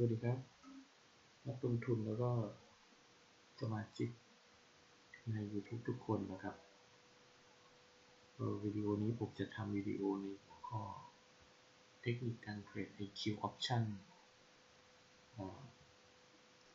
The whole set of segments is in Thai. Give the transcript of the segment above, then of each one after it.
สวัสดีครับนักลงทุนแล้วก็สมาชิกใน YouTube ทุกคนนะครับวิดีโอนี้ผมจะทำวิดีโอในหัวข้อเทคนิคการเทรด IQ Option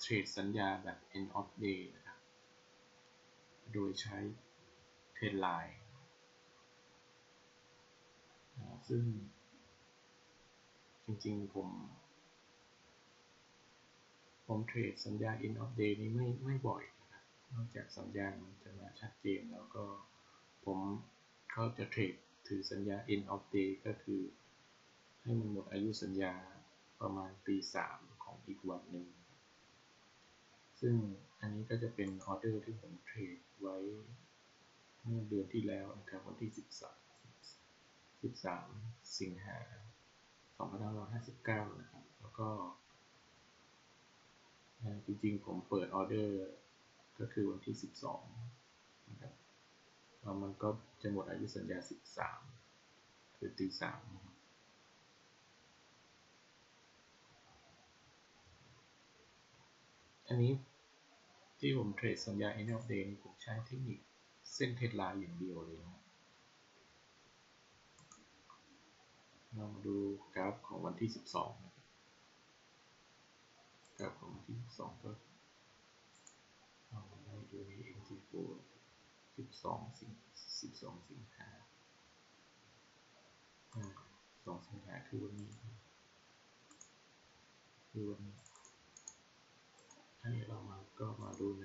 เทรดสัญญาแบบ end of day นะครับ โดยใช้เทรดไลน์ซึ่งจริงๆผม ผมเทรดสัญญา end of day นี้ไม่ไม่บ่อยนะครับ นอกจากสัญญาณจะมาชัดเจนแล้วก็ผมก็จะเทรดถือสัญญา end of day ก็คือ ให้มันหมดอายุสัญญาประมาณปีสามของอีกวันหนึ่ง ซึ่งอันนี้ก็จะเป็นออเดอร์ที่ผมเทรดไว้เมื่อเดือนที่แล้วนะครับวันที่ 13 13 สิงหา2559 นะครับ แล้วก็ จริงๆ ผมเปิดออเดอร์ก็คือวันที่ 12นะครับแล้วมันก็จะหมดอายุสัญญา 13 คือตี3อันนี้ที่ผมเทรดสัญญา end of day ผมใช้เทคนิคเส้นเทรดไลน์อย่างเดียวเลยนะเรามาดูกราฟของวันที่ 12นะ ครับของที่12ก็เราได้ดูใน MT4 12 สิง12 สิงหา2สิงหาคือวันนี้คือวันนี้อันนี้เรามาก็มาดูใน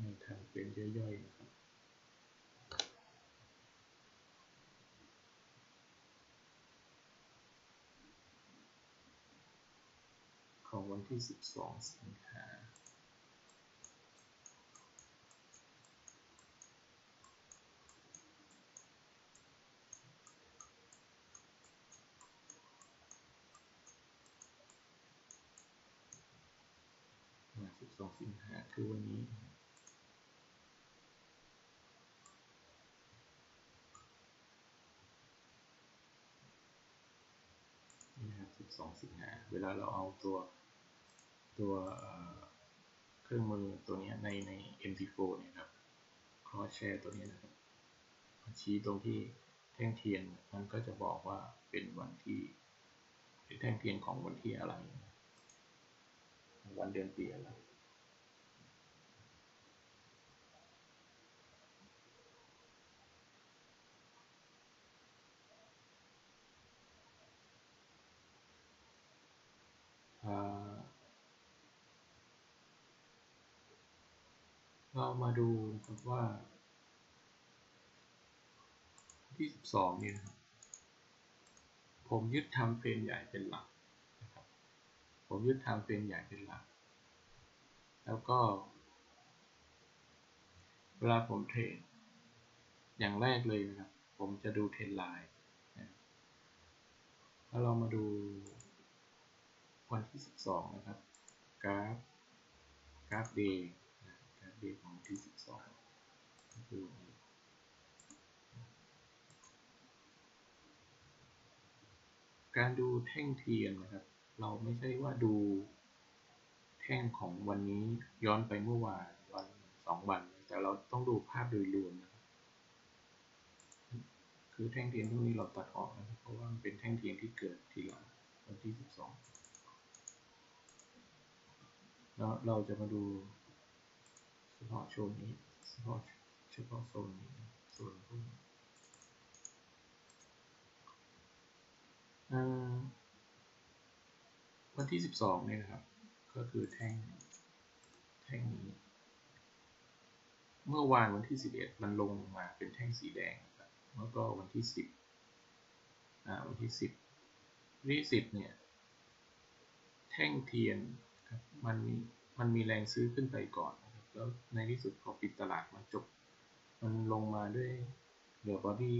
ในทางเป็นย่อยๆนะครับ ของ วันที่ 12 สิงหา12 สิงหาคือวันนี้นี่นะครับ12 สิงหา เวลาเราเอาตัว ตัวเครื่องมือตัวนี้ในใน MP4 เนี่ยครับ cross share ตัวนี้นะครับชี้ตรงที่แท่งเทียนมันก็จะบอกว่าเป็นวันที่แท่งเทียนของวันที่อะไร วันเดือนปีอะไร เรามาดูครับว่าที่12เนี่ยครับผมยึดทำเฟรมใหญ่เป็นหลักนะครับผมยึดทำเฟรมใหญ่เป็นหลัก แล้วก็เวลาผมเทรดอย่างแรกเลยนะครับ ผมจะดูเทรนไลน์แล้วเรามาดูวันที่ 12 นะครับ กราฟ กราฟเดย์ เดย์ของที่12ก็คือการดูแท่งเทียนนะครับ เราไม่ใช่ว่าดูแท่งของวันนี้ย้อนไปเมื่อวานวันสองวัน แต่เราต้องดูภาพโดยรวมนะครับคือแท่งเทียนพวกนี้เราตัดออกนะครับเพราะว่ามันเป็นแท่งเทียนที่เกิดทีหลังวันที่ 12 แล้วเราจะมาดู ฉพาะโซนนี้เฉพาะเฉพาะโซนนี้โซนพวกนี้วันที่ 12เนี่ยนะครับ ก็คือแท่งแท่งนี้ เมื่อวานวันที่ 11 มันลงมาเป็นแท่งสีแดงครับแล้วก็วันที่ 10อ่าวันที่ 10วันที่10เนี่ยแท่งเทียนครับมันมีมันมีแรงซื้อขึ้นไปก่อน แล้วในที่สุดพอปิดตลาดมันจบ มันลงมาด้วยเหลือบอดี้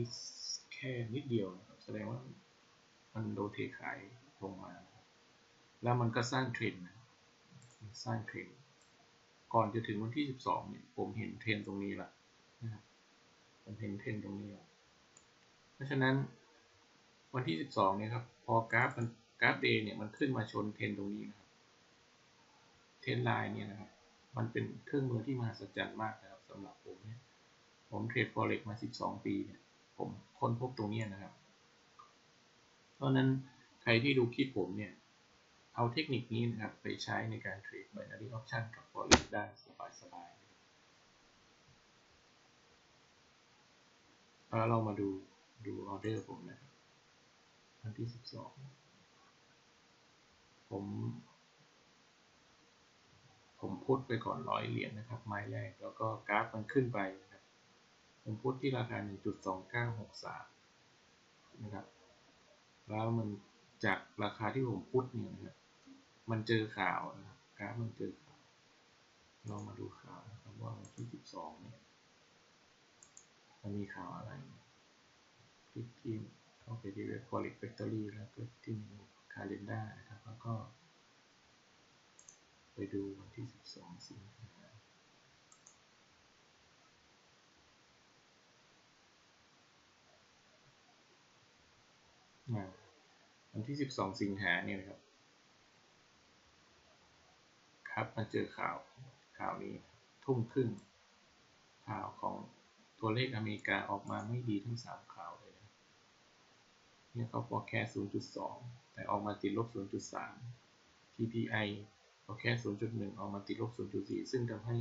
แค่นิดเดียวนะครับแสดงว่ามันโดเทขายลงมา แล้วมันก็สร้างเทรนด์สร้างเทรนด์ก่อนจะถึงวันที่ 12 เนี่ย ผมเห็นเทรนด์ตรงนี้แหละนะครับผมเห็นเทรนด์ตรงนี้แล้วเพราะฉะนั้นวันที่ 12 เนี่ยครับ พอกราฟมันกราฟเดย์เนี่ยมันขึ้นมาชนเทรนตรงนี้นะครับ เทรนไลน์เนี่ยนะครับ มันเป็นเครื่องมือที่มหัศจรรย์มากนะครับสำหรับผมเนี่ยผมเทรด forex มา 12 ปีเนี่ยผมค้นพบตรงนี้นะครับ เพราะนั้นใครที่ดูคลิปผมเนี่ยเอาเทคนิคนี้นะครับไปใช้ในการเทรด binary option กับ forex ได้สบายๆแล้วเรามาดูดูออเดอร์ผมนะครับวันที่ 12 ผม ผมพุทไปก่อนร้อยเหรียญนนะครับไม้แรกแล้วก็กราฟมันขึ้นไปนะครับผมพุทที่ราคา 1.2963 นะครับ แล้วมันจากราคาที่ผมพุทเนี่ยนะครับมันเจอข่าวนะครับกราฟมันเจอข่าวเรามาดูข่าวนะครับว่าวันที่ 12 เนี่ยมันมีข่าวอะไรคลิกที่เข้าไปที่เว็บ Forex Factory แล้วก็ที่เมนู Calendar นะครับแล้วก็ ดูวันที่ 12 สิงหาวันที่ 12 สิงหาเนี่ยนะครับ ครับมาเจอข่าวข่าวนี้ทุ่มครึ่งข่าวของตัวเลขอเมริกาออกมาไม่ดีทั้ง 3 ข่าวเลยนะเนี่ยเขา forecast 0.2 แต่ออกมาติดลบ 0.3 PPI forecast 0.1ออกมาติดลบ 0.4 ซึ่งทำให้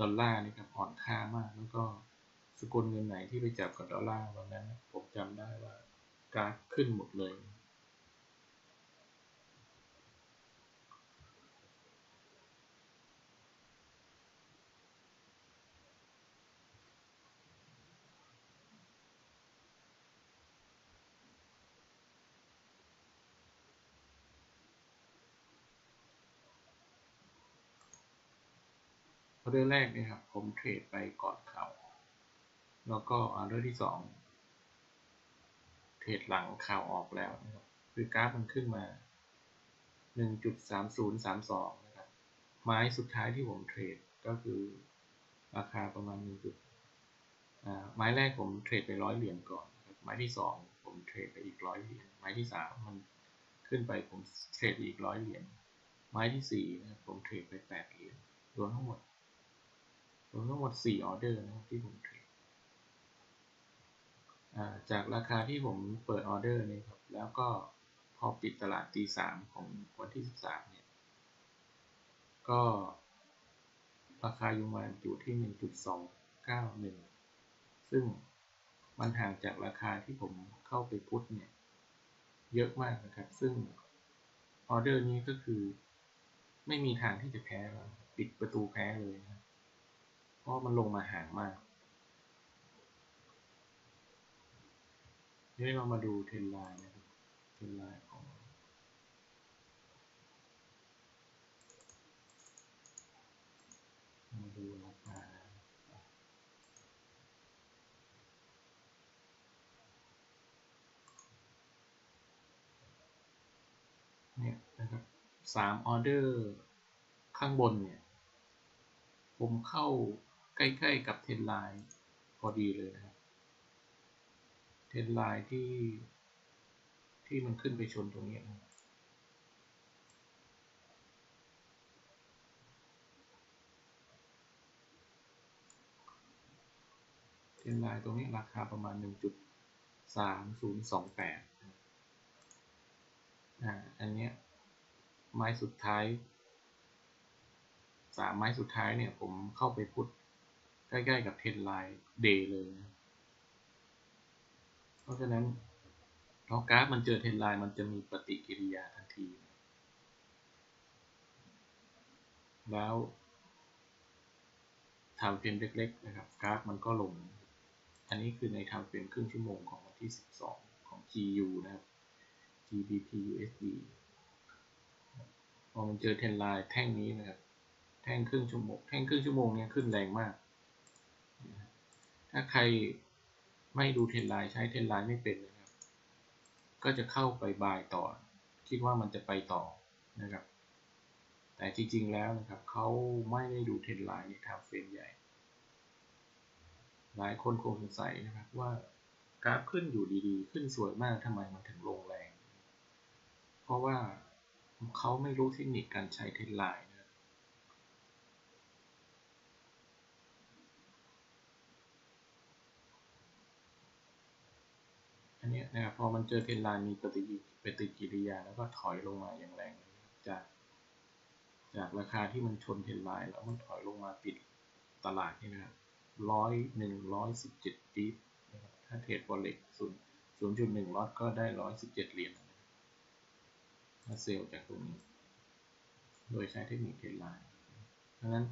ดอลลาร์นี่ครับอ่อนค่ามาก แล้วก็สกุลเงินไหนที่ไปจับกับดอลลาร์วันนั้น ผมจำได้ว่ากราฟขึ้นหมดเลย ออเดอร์แรกเนี่ยครับผมเทรดไปก่อนเขาแล้วก็ออเดอร์ที่สองเทรดหลังข่าวออกแล้วนะครับคือกราฟมันขึ้นมา 1.3032 นะครับ ไม้สุดท้ายที่ผมเทรดก็คือราคาประมาณ1จุดไม้แรกผมเทรดไปร้อยเหรียญก่อน ไม้ที่สองผมเทรดไปอีกร้อยเหรียญ ไม้ที่สามมันขึ้นไปผมเทรดอีกร้อยเหรียญ ไม้ที่สี่นะผมเทรดไปแปดเหรียญ รวมทั้งหมด รวมทั้งหมด 4 ออเดอร์นะครับที่ผมเทรดจากราคาที่ผมเปิดออเดอร์นี่ครับ แล้วก็พอปิดตลาดตีสามของวันที่ 13 เนี่ย ก็ราคาอยู่มาอยู่ที่ 1.291 ซึ่งมันห่างจากราคาที่ผมเข้าไปพุทเนี่ย เยอะมากนะครับ ซึ่งออเดอร์นี้ก็คือไม่มีทางที่จะแพ้แล้วปิดประตูแพ้เลยนะ ราะมันลงมาห่างมากนี่เรามาดูเทรนไลน์นะครับเทรนไลน์ของมาดูราคาเนี่ยนะครับสามออเดอร์ข้างบนเนี่ย ผมเข้า ใกล้ๆกับเทนไลน์พอดีเลยนะครับ เทนไลน์ที่ที่มันขึ้นไปชนตรงนี้นะเทนไลน์ตรงนี้ราคาประมาณ 1.3028อ่าอันเนี้ยไม้สุดท้ายสามไม้สุดท้ายเนี่ยผมเข้าไปพุท ใกล้ๆกับเทนไลน์เดย์เลยนะเพราะฉะนั้นพอกราฟมันเจอเทนไลน์มันจะมีปฏิกิริยาทันที แล้วทำเฟรมเล็ก ๆ นะครับ กราฟมันก็ลง อันนี้คือในทำเฟรมครึ่งชั่วโมงของวันที่ 12 ของ GU นะครับ GBP USD พอมันเจอเทนไลน์แท่งนี้นะครับ แท่งครึ่งชั่วโมง แท่งครึ่งชั่วโมงเนี้ยขึ้นแรงมาก ถ้าใครไม่ดูเทรนไลน์ใช้เทรนไลน์ไม่เป็นนะครับ ก็จะเข้าไปบายต่อ คิดว่ามันจะไปต่อนะครับ แต่จริงๆแล้วนะครับเขาไม่ได้ดูเทรนไลน์ในทางเฟรมใหญ่ หลายคนคงสงสัยนะครับว่ากราฟขึ้นอยู่ดีๆ ขึ้นสวยมากทำไมมันถึงลงแรง เพราะว่าเขาไม่รู้เทคนิคการใช้เทรนไลน์ นนี้นะครับพอมันเจอเทรนไลน์มีปฏิปฏิกิริยาแล้วก็ถอยลงมาอย่างแรงจากจากราคาที่มันชนเทรนไลน์แล้วมันถอยลงมาปิดตลาดนี่นะครับร้อยหนึ่งร้อยสิบเจ็ดปีนะครับถ้าเทรดบอลเล็กศูนย์ศูนย์จุดหนึ่งลอตก็ได้ร้อยสิบเจ็ดเหรียญถ้าเซลล์จากตรงนี้ โดยใช้เทคนิคเทรดไลน์ดังนั้น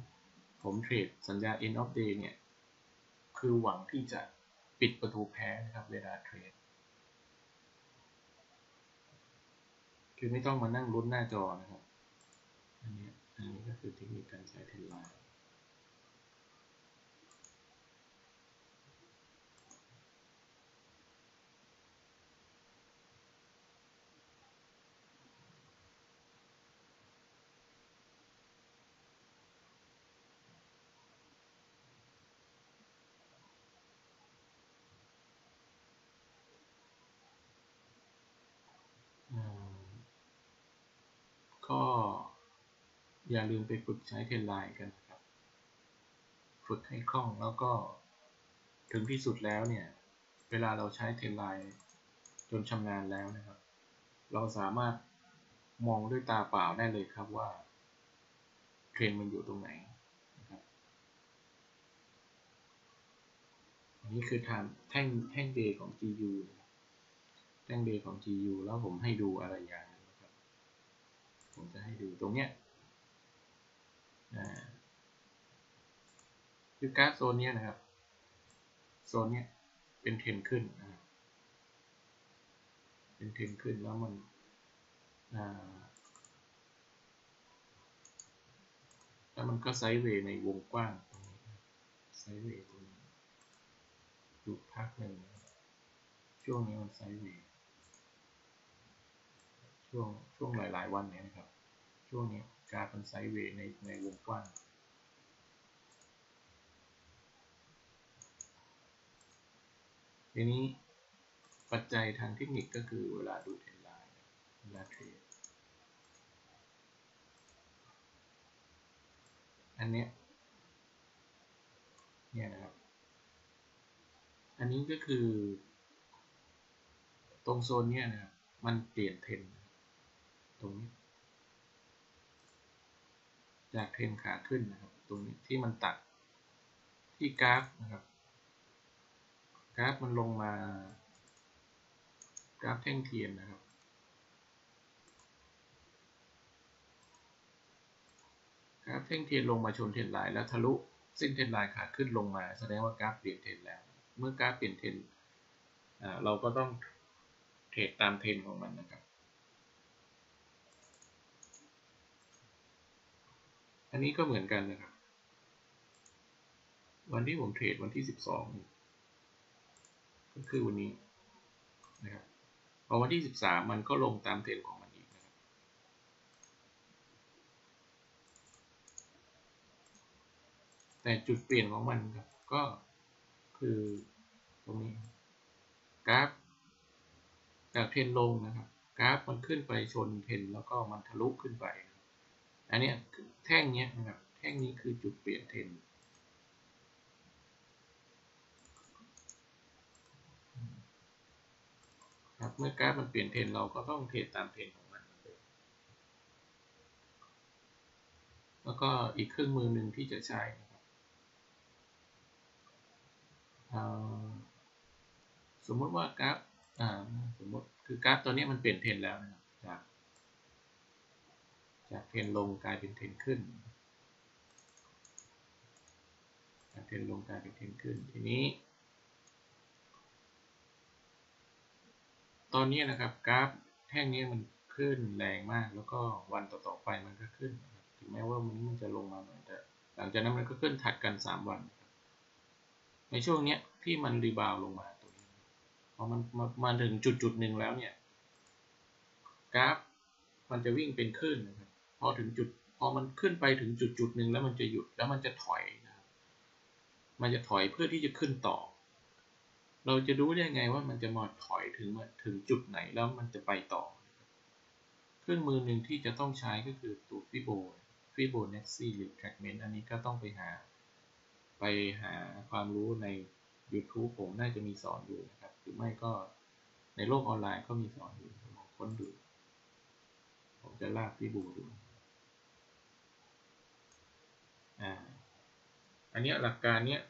ผมเทรดสัญญา end of day เนี่ย คือหวังที่จะปิดประตูแพ้นะครับเวลาเทรด คือไม่ต้องมานั่งลุ้นหน้าจอนะครับ อันนี้อันนี้ก็คือเทคนิคการใช้เทนไลน์ก็ อย่าลืมไปฝึกใช้เทนไลน์กันนะครับ ฝึกให้คล่องแล้วก็ถึงที่สุดแล้วเนี่ย เวลาเราใช้เทนไลน์จนชำนาญแล้วนะครับ เราสามารถมองด้วยตาเปล่าได้เลยครับว่าเทรนมันอยู่ตรงไหนนะครับอันนี้คือทางแท่งแท่งเดของ GU แท่งเดของ GU แล้วผมให้ดูอะไรอย่างนะครับ ผมจะให้ดูตรงเนี้ย คือกราฟโซนนี้นะครับ โซนนี้เป็นเทรนขึ้น เป็นเทรนขึ้นแล้วมันแล้วมันก็ไซด์เวย์ในวงกว้างตรงนี้ไซด์เวย์ตรงนี้อยู่พักหนึ่งช่วงนี้มันไซด์เวย์ช่วงช่วงหลาย ๆ วันเนี่ยนะครับ ช่วงนี้ กราฟมันไซด์เวย์ในในวงกว้างทีนี้ปัจจัยทางเทคนิคก็คือเวลาดูเทรนไลน์เวลาเทรดอันเนี้ยเนี่ยนะครับ อันนี้ก็คือ ตรงโซนเนี้ยนะครับมันเปลี่ยนเทรนตรงนี้ จากเทรนขาขึ้นนะครับ ตรงนี้ที่มันตัดที่กราฟนะครับ กราฟมันลงมากราฟแท่งเทียนนะครับ กราฟแท่งเทียนลงมาชนเทรนไลน์แล้วทะลุเส้นเทรนไลน์ขาขึ้นลงมา แสดงว่ากราฟเปลี่ยนเทรนแล้ว เมื่อกราฟเปลี่ยนเทรนเราก็ต้องเทรดตามเทรนของมันนะครับ นนี้ก็เหมือนกันนะครับ วันที่ผมเทรดวันที่ 12 ก็คือวันนี้นะครับพอวันที่ 13 มันก็ลงตามเทรนของมันอีกนะครับ แต่จุดเปลี่ยนของมันครับก็คือตรงนี้กราฟจากเทรนลงนะครับกราฟมันขึ้นไปชนเทรนแล้วก็มันทะลุขึ้นไป อันนี้แท่งนี้นะครับ แท่งนี้คือจุดเปลี่ยนเทรนครับเมื่อกราฟมันเปลี่ยนเทรนเราก็ต้องเทรดตามเทรนของมัน แล้วก็อีกเครื่องมือหนึ่งที่จะใช้นะครับสมมติว่ากราฟสมมติคือกราฟตัวนี้มันเปลี่ยนเทรนแล้วนะครับ จากเทรนลงกลายเป็นเทรนขึ้น จากเทรนลงกลายเป็นเทรนขึ้น ทีนี้ ตอนนี้นะครับกราฟแท่งนี้มันขึ้นแรงมาก แล้วก็วันต่อๆไปมันก็ขึ้น ถึงแม้ว่าวันนี้มันจะลงมาหน่อยแต่หลังจากนั้นมันก็ขึ้นถัดกัน 3 วัน ในช่วงนี้ที่มันรีบาวลงมาตัวนี้พอมันมาถึงจุดจุดหนึ่งแล้วเนี่ยกราฟมันจะวิ่งเป็นขึ้นนะครับ พอถึงจุดพอมันขึ้นไปถึงจุดจุดหนึ่งแล้วมันจะหยุดแล้วมันจะถอยนะครับมันจะถอยเพื่อที่จะขึ้นต่อ เราจะรู้ได้ไงว่ามันจะมาถอยถึงถึงจุดไหนแล้วมันจะไปต่อ เครื่องมือหนึ่งที่จะต้องใช้ก็คือตัวฟิโบฟิโบนัชซีหรือ fragment อันนี้ก็ต้องไปหา ไปหาความรู้ใน YouTube ผมน่าจะมีสอนอยู่นะครับ หรือไม่ก็ในโลกออนไลน์ก็มีสอนอยู่ลองค้นดู ผมจะลากฟิโบดู อ่าอันนี้หลักการเนี้ย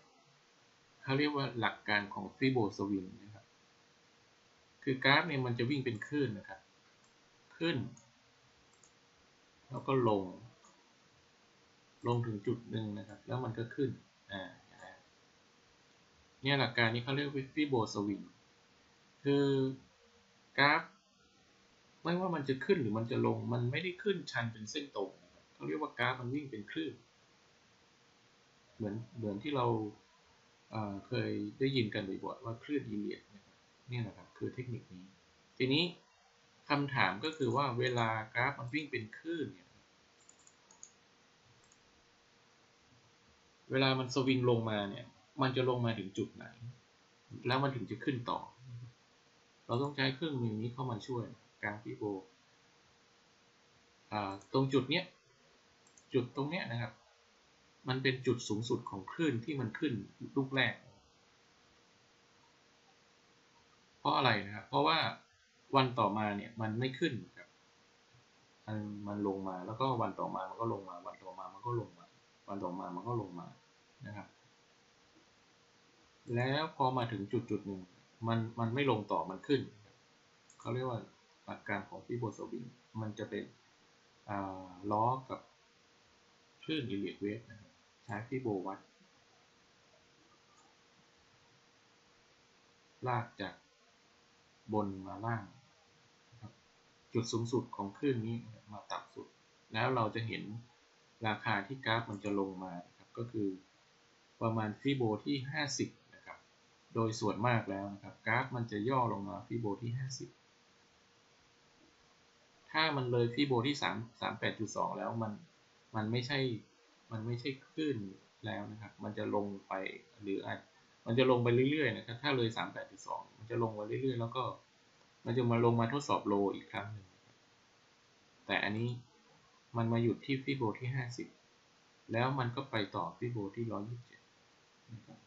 เขาเรียกว่าหลักการของฟิโบสวิงนะครับ คือกราฟเนี่ยมันจะวิ่งเป็นคลื่นนะครับ ขึ้น แล้วก็ลง ลงถึงจุดหนึ่งนะครับ แล้วมันก็ขึ้นอ่าเนี่ยหลักการนี้เขาเรียกว่าฟิโบสวิงคือกราฟไม่ว่ามันจะขึ้นหรือมันจะลง มันไม่ได้ขึ้นชันเป็นเส้นตรงเขาเรียกว่ากราฟมันวิ่งเป็นคลื่น เหมือนเหมือนที่เราเคยได้ยินกันบ่อยๆว่าคลื่นอีเลียดนะครับนี่แหละครับคือเทคนิคนี้ ทีนี้คำถามก็คือว่าเวลากราฟมันวิ่งเป็นคลื่นเนี่ยเวลามันสวิงลงมาเนี่ย มันจะลงมาถึงจุดไหน แล้วมันถึงจะขึ้นต่อ เราต้องใช้เครื่องมือนี้เข้ามาช่วยกราฟิโบตรงจุดเนี้ย จุดตรงเนี้ยนะครับ มันเป็นจุดสูงสุดของคลื่นที่มันขึ้นลูกแรก เพราะอะไรนะครับ เพราะว่าวันต่อมาเนี่ยมันไม่ขึ้นครับมันมันลงมาแล้วก็วันต่อมามันก็ลงมา วันต่อมามันก็ลงมา วันต่อมามันก็ลงมานะครับ แล้วพอมาถึงจุดจุดหนึ่งมันมันไม่ลงต่อมันขึ้นเขาเรียกว่าหลักการของฟิโบโซบิงมันจะเป็นล้อกับคลื่นอิเลียดเวฟนะครับ ช้ฟิโบวัดลากจากบนมาล่างจุดสูงสุดของคลื่นนี้มาต่ำสุด แล้วเราจะเห็นราคาที่กราฟมันจะลงมาครับก็คือประมาณฟิโบที่ 50 นะครับ โดยส่วนมากแล้วนะครับ กราฟมันจะย่อลงมาฟิโบที่ 50 ถ้ามันเลยฟิโบที่ 3 38.2 แล้วมันมันไม่ใช่ มันไม่ใช่คลื่นแล้วนะครับ มันจะลงไปหรืออาจมันจะลงไปเรื่อยๆนะครับ ถ้าเลย 38.2 มันจะลงไปเรื่อยๆ แล้วก็มันจะมาลงมาทดสอบโลอีกครั้งหนึ่ง แต่อันนี้มันมาหยุดที่ฟิโบที่ 50 แล้วมันก็ไปต่อฟิโบที่ 127นะครับ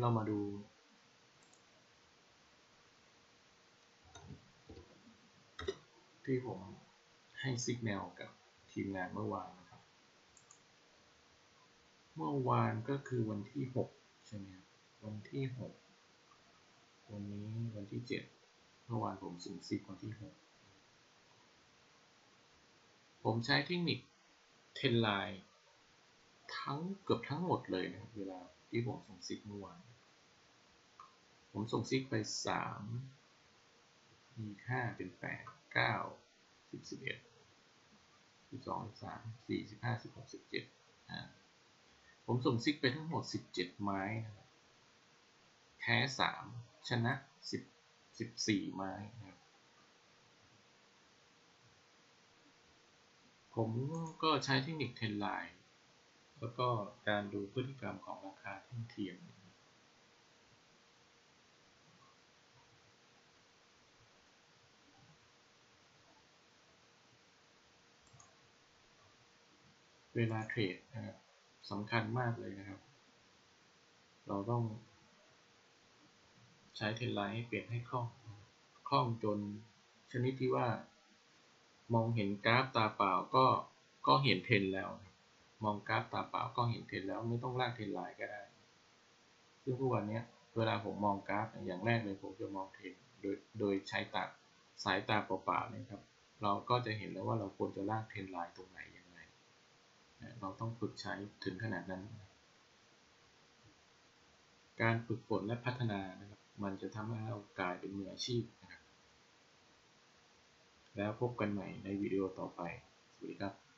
เรามาดู ที่ผมให้สิกแนลกับทีมงานเมื่อวานนะครับ เมื่อวานก็คือวันที่ 6 ใช่ไหมครับวันที่ 6 วันนี้วันที่ 7 เมื่อวานผมส่งซิกวันที่ 6 ผมใช้เทคนิคเทนไลน์ ทั้งเกือบทั้งหมดเลยนะเวลาที่ผมส่งซิกเมื่อวาน ผมส่งซิกไปสามมีห้าเป็นแปดเก้าสิบสิบเอ็ดสิบสองสิบสามสี่สิบห้าสิบหกสิบเจ็ดผมส่งซิกไปทั้งหมดสิบเจ็ดไม้นะครับแพ้สามชนะสิบสิบสี่ไม้นะครับผมก็ใช้เทคนิคเทนไลน์ แล้วก็การดูพฤติกรรมของราคาท่งเทียมเวลาเทรดนะครับสำคัญมากเลยนะครับ เราต้อง ใช้เทรนไลน์ให้เปลี่ยนให้คล่อง คล่องจนชนิดที่ว่ามองเห็นกราฟตาเปล่าก็ก็เห็นเทรนแล้ว มองกราฟตาเปล่าก็เห็นเทรนแล้วไม่ต้องลากเทรนไลน์ก็ได้ ซึ่งทุกวันนี้เวลาผมมองกราฟอย่างแรกเลยผมจะมองเทรนโดยโดยใช้ตาสายตาเปล่าๆนะครับเราก็จะเห็นแล้วว่าเราควรจะลากเทรนไลน์ตรงไหนยังไง เราต้องฝึกใช้ถึงขนาดนั้น การฝึกฝนและพัฒนานะครับมันจะทำให้เรากลายเป็นมืออาชีพนะครับแล้วพบกันใหม่ในวิดีโอต่อไป สวัสดีครับ